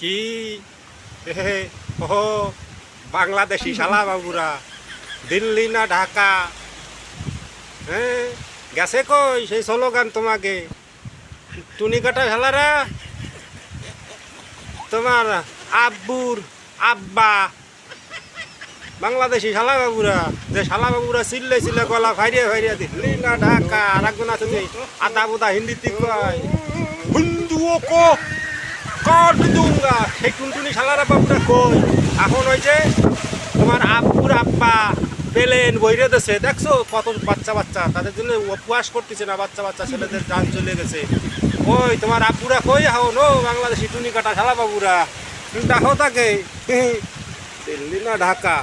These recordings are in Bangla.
কি? ও বাংলাদেশি শালা বাবুরা, দিল্লি না ঢাকা? হ্যাঁ গেছে কই সেই স্লোগান তোমাকে? টুনি কাটা শালারা? তোমার আব্বুর আব্বা। বাংলাদেশি শালা বাবুরা, যে শালা বাবুরা চিল্লে চিল্লে গলা ফাইরিয়ে ফাইরিয়ে দিল্লি না ঢাকা? আর একজন আছে আদা বুদা হিন্দিতে কয়, হিন্দুও কো কাট দুঙ্গা সেই টুনটুনি শালারা বাবুরা কই? এখন ওই যে তোমার আব্বুর আব্বা পেলেন, বইরে দেছে। দেখছ কত বাচ্চা বাচ্চা? তাদের জন্য উপবাস করতেছে না বাচ্চা বাচ্চা, ছেলেদের যান চলে গেছে। ওই তোমার আব্বুরা কই এখন? ও বাংলাদেশি টুনি কাটা শালা বাবুরা। দেখো তাকে। দিল্লি না ঢাকা?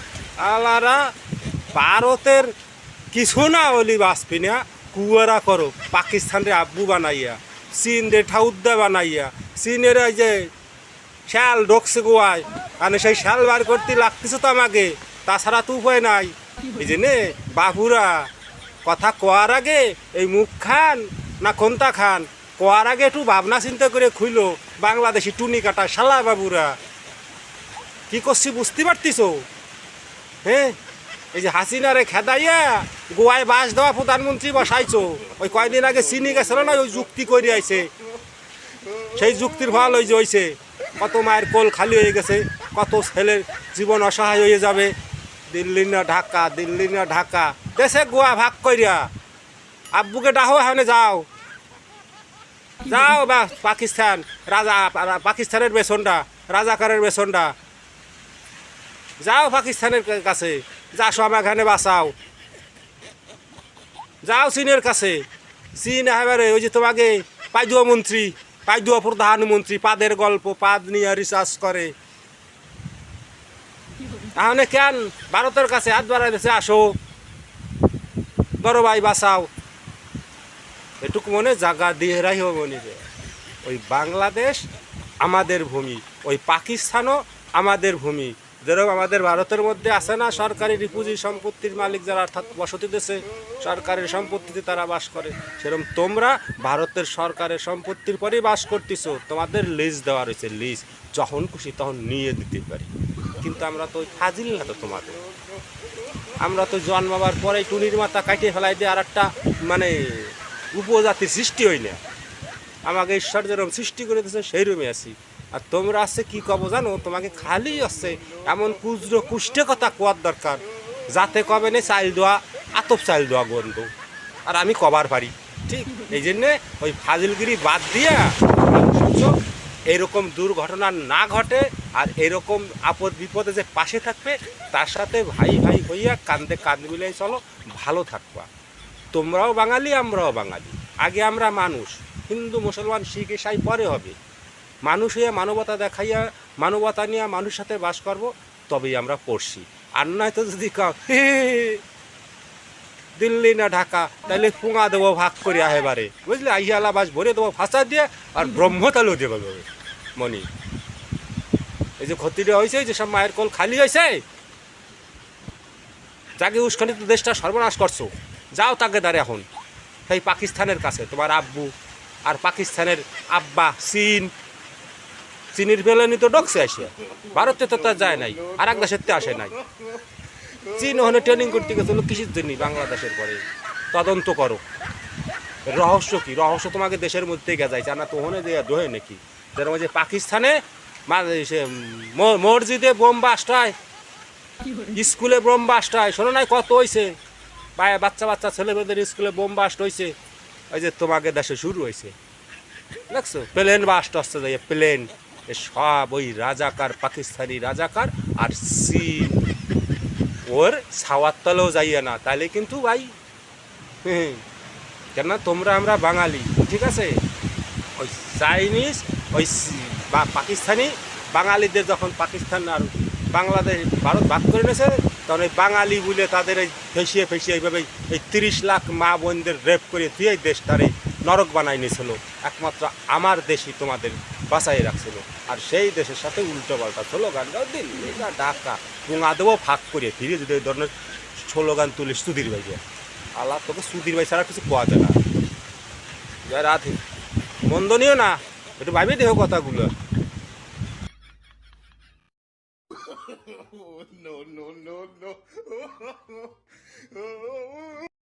আলারা ভারতের কিছু না ওলি বাসপি না কুয়ারা করো, পাকিস্তানের আব্বু বানাইয়া চীন রে ঠাউদ্দা বানাইয়া চীনের ওই যে শাল ঢোকছে গোয়ায় মানে সেই শাল বার করতে লাগতেছে তো আমাকে, তাছাড়া তো উপায় নাই। এই যে বাবুরা, কথা কোয়ার আগে এই মুখ খান না কোনটা খান, কোয়ার আগে একটু ভাবনা চিন্তা করে খুইলো, বাংলাদেশি টুনি কাটা শালা বাবুরা। কি করছি বুঝতে পারতিস হ্যাঁ এই যে হাসিনারে খেদাইয়া গোয়ায় বাস দেওয়া প্রধানমন্ত্রী বসাইছো, ওই কয়দিন আগে চিনি গেছিল না, ওই যুক্তি করে আইছে সেই যুক্তির ফল ওই যে হইছে, কত মায়ের কোল খালি হয়ে গেছে, কত ছেলের জীবন অসহায় হয়ে যাবে। দিল্লি না ঢাকা, দিল্লি না ঢাকা, দেশে গোয়া ভাগ করিয়া আব্বুকে ডাহো এখানে যাও। যাও বা পাকিস্তান, রাজা পাকিস্তানের বেসনটা, রাজাকারের বেসনটা। যাও পাকিস্তানের কাছে যা সব এখানে বাঁচাও। যাও চীনের কাছে। চীন একেবারে ওই যে তোমাকে পাইদুয়া মন্ত্রী পাইদুয়া প্রধানমন্ত্রী, পাদের গল্প, পাদ নিয়ে রিসার্চ করে। তাহলে কেন? ভারতের কাছে হাত বাড়াই দেশে আসো। বড় ভাই, বাঁচাও। এটুকু মনে জাগা দিয়ে রাখিও নিজে ওই বাংলাদেশ আমাদের ভূমি, ওই পাকিস্তানও আমাদের ভূমি। যেরকম আমাদের ভারতের মধ্যে আছে না সরকারি রিপুজি সম্পত্তির মালিক যারা অর্থাৎ বসতি দেশে সরকারের সম্পত্তিতে তারা বাস করে, সেরকম তোমরা ভারতের সরকারের সম্পত্তির পরেই বাস করতেছো। তোমাদের লিজ দেওয়া রয়েছে লিজ যখন খুশি তখন নিয়ে দিতে পারি। কিন্তু আমরা তো ওই ফাজিল না তো তোমাদের। আমরা তো জন্মাবার পরেই টুনির মাথা কাটিয়ে ফেলাই দিয়ে আর একটা মানে উপজাতির সৃষ্টি হই না। আমাকে ঈশ্বর যেরকম সৃষ্টি করে দিয়েছে সেই রুমে আছি। আর তোমরা আছে কি কব জানো? তোমাকে খালি আছে এমন কুজর কুষ্টে কথা কোয়ার দরকার। যাতে কবে নে চাইল দেওয়া আতপ চাইল দেওয়া গন্ধ। আর আমি কবার পারি। ঠিক এই জন্যে ওই ফাজিলগিরি বাদ দিয়া এরকম দুর্ঘটনা না ঘটে আর এরকম আপদ বিপদে যে পাশে থাকবে, তার সাথে ভাই ভাই হইয়া কান্দে কাঁদ মিলাই চলো, ভালো থাকবা। তোমরাও বাঙালি, আমরাও বাঙালি। আগে আমরা মানুষ। হিন্দু, মুসলমান, শিখ ইসাই পরে হবে। মানুষ হইয়া মানবতা দেখাইয়া, মানবতা নিয়ে মানুষের সাথে বাস করব, তবেই আমরা পড়ছি। আর নয় তো যদি দিল্লি না ঢাকা তাহলে পুঙা দেবো, ভাগ করে এবারে। বুঝলে? আইয়ালা বাস ভরে দেবো, ফাঁসা দিয়ে, আর ব্রহ্মতালু দেবো মনি, এই যে ক্ষতিটা হয়েছে যে সব মায়ের কল খালি হয়েছে যাকে উস্কানিত দেশটা সর্বনাশ করছ। যাও তাকে দাঁড়ে এখন। সেই পাকিস্তানের কাছে, তোমার আব্বু, আর পাকিস্তানের আব্বা চীন চীনের বেলানি তো ডকছে আসে। ভারতে তো তা যায় নাই, আর এক দেশের তো আসে নাই। চীন ওখানে ট্রেনিং করতে গেছিল কৃষির জন্য বাংলাদেশের পরে। তদন্ত করো। রহস্য কি? রহস্য তোমাকে দেশের মধ্যেই গেজাইছে। না তো ওখানে দিয়ে দোহে নাকি? যেরকম যে পাকিস্তানে সে মসজিদে বোম বাস্ট হয়, স্কুলে বোম বাস্ট হয়। শোনো নাই কত হয়েছে বাচ্চা বাচ্চা, ছেলেমেয়েদের স্কুলে বোম বাস্ট হয়েছে ওই যে তোমাকে দেশে শুরু হয়েছে দেখছ? প্লেন বাস্ট হচ্ছে যে প্লেন সব ওই রাজাকার, পাকিস্তানি রাজাকার আর চীন ওর ছাওয়ার তলেও যাইয়ে না তাহলে কিন্তু ভাই কেননা তোমরা আমরা বাঙালি, ঠিক আছে? ওই চাইনিজ, ওই বা পাকিস্তানি বাঙালিদের যখন পাকিস্তান আর বাংলাদেশ, ভারত ভাগ করে নিয়েছে তখন ওই বাঙালি বলে তাদের এই ফেসিয়ে ফেসিয়ে এইভাবে এই তিরিশ লাখ মা বোনদের রেপ করে দিয়ে এই দেশটার এই নরক বানাই নিয়েছিল একমাত্র আমার দেশই তোমাদের বাঁচাই রাখছিল। আর সেই দেশের সাথে উল্টো পাল্টা স্লোগান দাও দিল্লি না ঢাকা পুঙা দেবো ফাঁক করে ফিরে যদি এই ধরনের স্লোগান তুলিস সুধীর ভাইকে। আল্লাহ তোকে সুধীর ভাই ছাড়া কিছু কোয়া যায় না। রাধে। মন্দ নিও না। একটু ভাবি দেহ কথাগুলো। No, no, no, no.